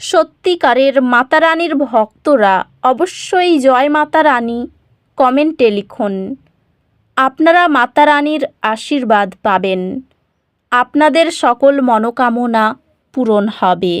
সত্যিকারের মাতারানীর ভক্তরা অবশ্যই জয় মাতা রানী কমেন্টে লিখুন। আপনারা মাতা রানীর আশীর্বাদ পাবেন। আপনাদের সকল মনোকামনা পূরণ হবে।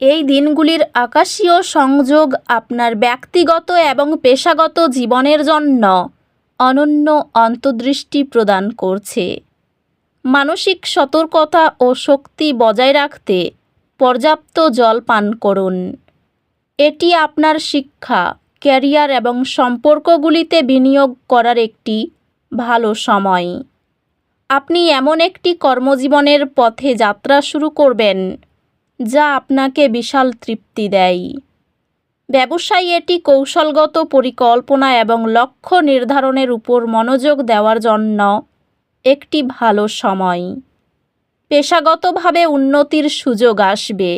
এই দিনগুলির আকাশীয় সংযোগ আপনার ব্যক্তিগত এবং পেশাগত জীবনের জন্য অনন্য অন্তর্দৃষ্টি প্রদান করছে। মানসিক সতর্কতা ও শক্তি বজায় রাখতে পর্যাপ্ত জল পান করুন। এটি আপনার শিক্ষা, ক্যারিয়ার এবং সম্পর্কগুলিতে বিনিয়োগ করার একটি ভালো সময়। আপনি এমন একটি কর্মজীবনের পথে যাত্রা শুরু করবেন, যা আপনাকে বিশাল তৃপ্তি দেয়। ব্যবসায়ী এটি কৌশলগত পরিকল্পনা এবং লক্ষ্য নির্ধারণের উপর মনোযোগ দেওয়ার জন্য একটি ভালো সময়। পেশাগতভাবে উন্নতির সুযোগ আসবে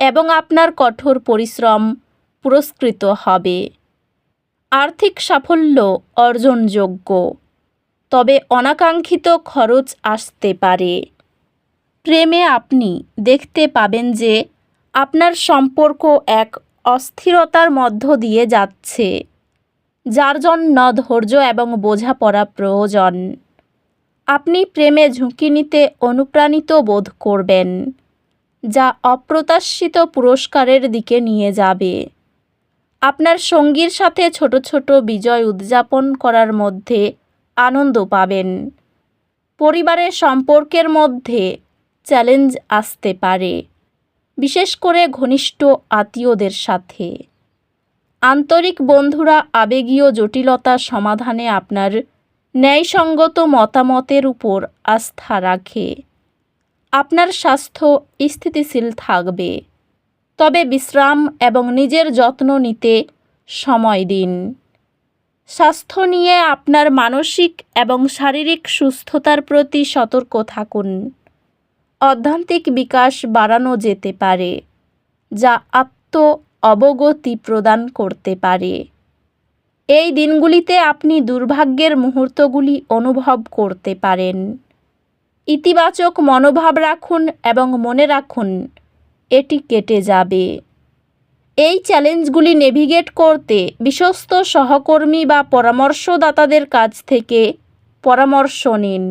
এবং আপনার কঠোর পরিশ্রম পুরস্কৃত হবে। আর্থিক সাফল্য অর্জনযোগ্য, তবে অনাকাঙ্ক্ষিত খরচ আসতে পারে। প্রেমে আপনি দেখতে পাবেন যে আপনার সম্পর্ক এক অস্থিরতার মধ্য দিয়ে যাচ্ছে, যার জন্য ধৈর্য এবং বোঝাপড়া প্রয়োজন। আপনি প্রেমে ঝুঁকি নিতে অনুপ্রাণিত বোধ করবেন, যা অপ্রত্যাশিত পুরস্কারের দিকে নিয়ে যাবে। আপনার সঙ্গীর সাথে ছোট ছোট বিজয় উদযাপন করার মধ্যে আনন্দ পাবেন। পরিবারের সম্পর্কের মধ্যে চ্যালেঞ্জ আসতে পারে, বিশেষ করে ঘনিষ্ঠ আত্মীয়দের সাথে। আন্তরিক বন্ধুরা আবেগীয় জটিলতা সমাধানে আপনার ন্যায়সঙ্গত মতামতের উপর আস্থা রাখে। আপনার স্বাস্থ্য স্থিতিশীল থাকবে। তবে বিশ্রাম এবং নিজের যত্ন নিতে সময় দিন। স্বাস্থ্য নিয়ে আপনার মানসিক এবং শারীরিক সুস্থতার প্রতি সতর্ক থাকুন। অধ্যান্তিক বিকাশ বাড়ানো যেতে পারে, যা আত্ম অবগতি প্রদান করতে পারে। এই দিনগুলিতে আপনি দুর্ভাগ্যের মুহূর্তগুলি অনুভব করতে পারেন। ইতিবাচক মনোভাব রাখুন এবং মনে রাখুন, এটি কেটে যাবে। এই চ্যালেঞ্জগুলি নেভিগেট করতে বিশ্বস্ত সহকর্মী বা পরামর্শদাতাদের কাছ থেকে পরামর্শ নিন।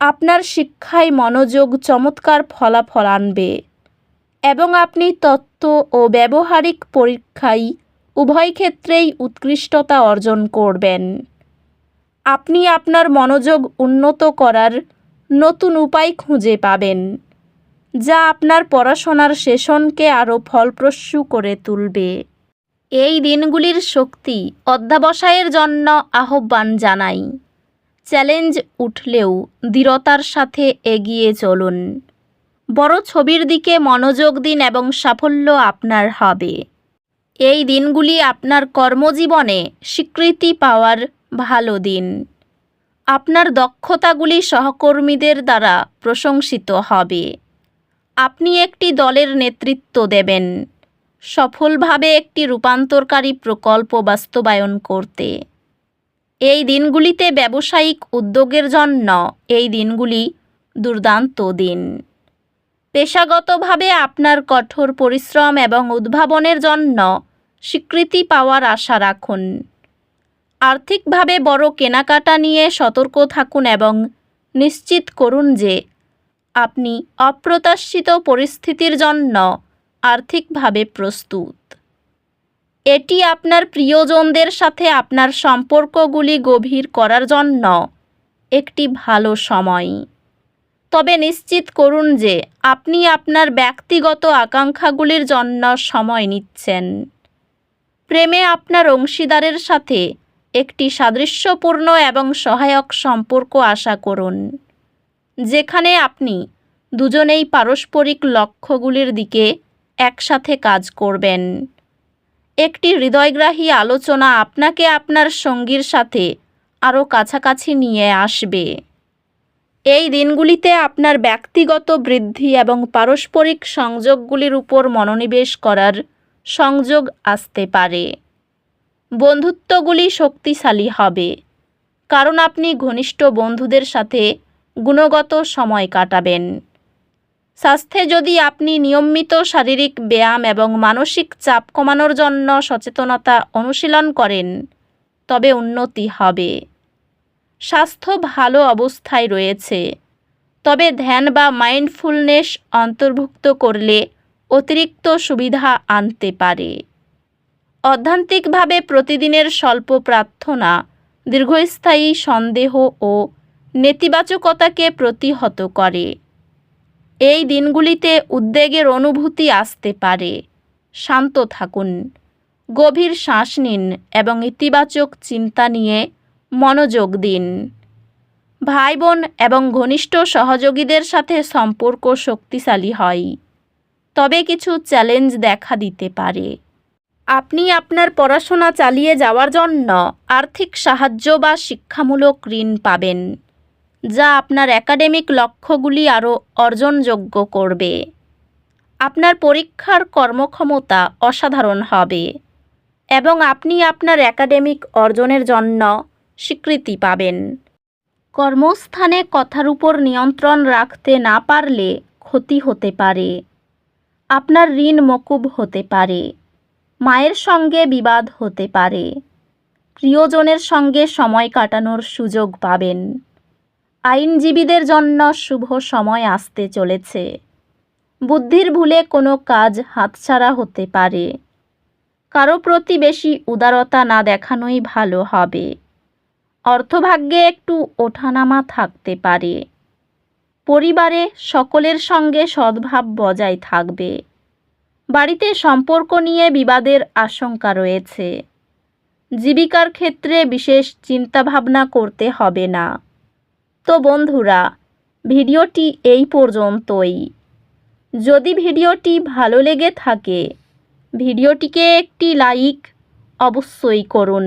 আপনার শিক্ষায় মনোযোগ চমৎকার ফলাফল আনবে এবং আপনি তত্ত্ব ও ব্যবহারিক পরীক্ষায় উভয় ক্ষেত্রেই উৎকৃষ্টতা অর্জন করবেন। আপনি আপনার মনোযোগ উন্নত করার নতুন উপায় খুঁজে পাবেন, যা আপনার পড়াশোনার সেশনকে আরও ফলপ্রসূ করে তুলবে। এই দিনগুলির শক্তি অধ্যাবসায়ের জন্য আহ্বান জানাই। চ্যালেঞ্জ উঠলেও দৃঢ়তার সাথে এগিয়ে চলুন। বড় ছবির দিকে মনোযোগ দিন এবং সাফল্য আপনার হবে। এই দিনগুলি আপনার কর্মজীবনে স্বীকৃতি পাওয়ার ভালো দিন। আপনার দক্ষতাগুলি সহকর্মীদের দ্বারা প্রশংসিত হবে। আপনি একটি দলের নেতৃত্ব দেবেন। সফলভাবে একটি রূপান্তরকারী প্রকল্প বাস্তবায়ন করতে। এই দিনগুলিতে ব্যবসায়িক উদ্যোগের জন্য এই দিনগুলি দুর্দান্ত দিন। পেশাগতভাবে আপনার কঠোর পরিশ্রম এবং উদ্ভাবনের জন্য স্বীকৃতি পাওয়ার আশা রাখুন। আর্থিকভাবে বড় কেনাকাটা নিয়ে সতর্ক থাকুন এবং নিশ্চিত করুন যে আপনি অপ্রত্যাশিত পরিস্থিতির জন্য আর্থিকভাবে প্রস্তুত। এটি আপনার প্রিয়জনদের সাথে আপনার সম্পর্কগুলি গভীর করার জন্য একটি ভালো সময়। তবে নিশ্চিত করুন যে আপনি আপনার ব্যক্তিগত আকাঙ্ক্ষাগুলির জন্য সময় নিচ্ছেন। প্রেমে আপনার অংশীদারের সাথে একটি সাদৃশ্যপূর্ণ এবং সহায়ক সম্পর্ক আশা করুন, যেখানে আপনি দুজনেই পারস্পরিক লক্ষ্যগুলির দিকে একসাথে কাজ করবেন। একটি হৃদয়গ্রাহী আলোচনা আপনাকে আপনার সঙ্গীর সাথে আরও কাছাকাছি নিয়ে আসবে। এই দিনগুলিতে আপনার ব্যক্তিগত বৃদ্ধি এবং পারস্পরিক সংযোগগুলির উপর মনোনিবেশ করার সংযোগ আসতে পারে। বন্ধুত্বগুলি শক্তিশালী হবে, কারণ আপনি ঘনিষ্ঠ বন্ধুদের সাথে গুণগত সময় কাটাবেন। স্বাস্থ্যে যদি আপনি নিয়মিত শারীরিক ব্যায়াম এবং মানসিক চাপ কমানোর জন্য সচেতনতা অনুশীলন করেন, তবে উন্নতি হবে। স্বাস্থ্য ভালো অবস্থায় রয়েছে। তবে ধ্যান বা মাইন্ডফুলনেস অন্তর্ভুক্ত করলে অতিরিক্ত সুবিধা আনতে পারে। অধ্যান্তিকভাবে প্রতিদিনের স্বল্প প্রার্থনা, দীর্ঘস্থায়ী সন্দেহ ও নেতিবাচকতাকে প্রতিহত করে। এই দিনগুলিতে উদ্বেগের অনুভূতি আসতে পারে। শান্ত থাকুন, গভীর শ্বাস নিন এবং ইতিবাচক চিন্তা নিয়ে মনোযোগ দিন। ভাই বোন এবং ঘনিষ্ঠ সহযোগীদের সাথে সম্পর্ক শক্তিশালী হয়। তবে কিছু চ্যালেঞ্জ দেখা দিতে পারে। আপনি আপনার পড়াশোনা চালিয়ে যাওয়ার জন্য আর্থিক সাহায্য বা শিক্ষামূলক ঋণ পাবেন, যা আপনার একাডেমিক লক্ষ্যগুলি আরও অর্জনযোগ্য করবে। আপনার পরীক্ষার কর্মক্ষমতা অসাধারণ হবে এবং আপনি আপনার একাডেমিক অর্জনের জন্য স্বীকৃতি পাবেন। কর্মস্থানে কথার উপর নিয়ন্ত্রণ রাখতে না পারলে ক্ষতি হতে পারে। আপনার ঋণ মকুব হতে পারে। মায়ের সঙ্গে বিবাদ হতে পারে। প্রিয়জনের সঙ্গে সময় কাটানোর সুযোগ পাবেন। আইনজীবীদের জন্য শুভ সময় আসতে চলেছে। বুদ্ধির ভুলে কোনো কাজ হাতছাড়া হতে পারে। কারও প্রতি বেশি উদারতা না দেখানোই ভালো হবে। অর্থভাগ্যে একটু ওঠানামা থাকতে পারে। পরিবারে সকলের সঙ্গে সদ্ভাব বজায় থাকবে। বাড়িতে সম্পর্ক নিয়ে বিবাদের আশঙ্কা রয়েছে। জীবিকার ক্ষেত্রে বিশেষ চিন্তাভাবনা করতে হবে না। তো বন্ধুরা, ভিডিওটি এই পর্যন্তই। যদি ভিডিওটি ভালো লেগে থাকে, ভিডিওটিকে একটি লাইক অবশ্যই করুন।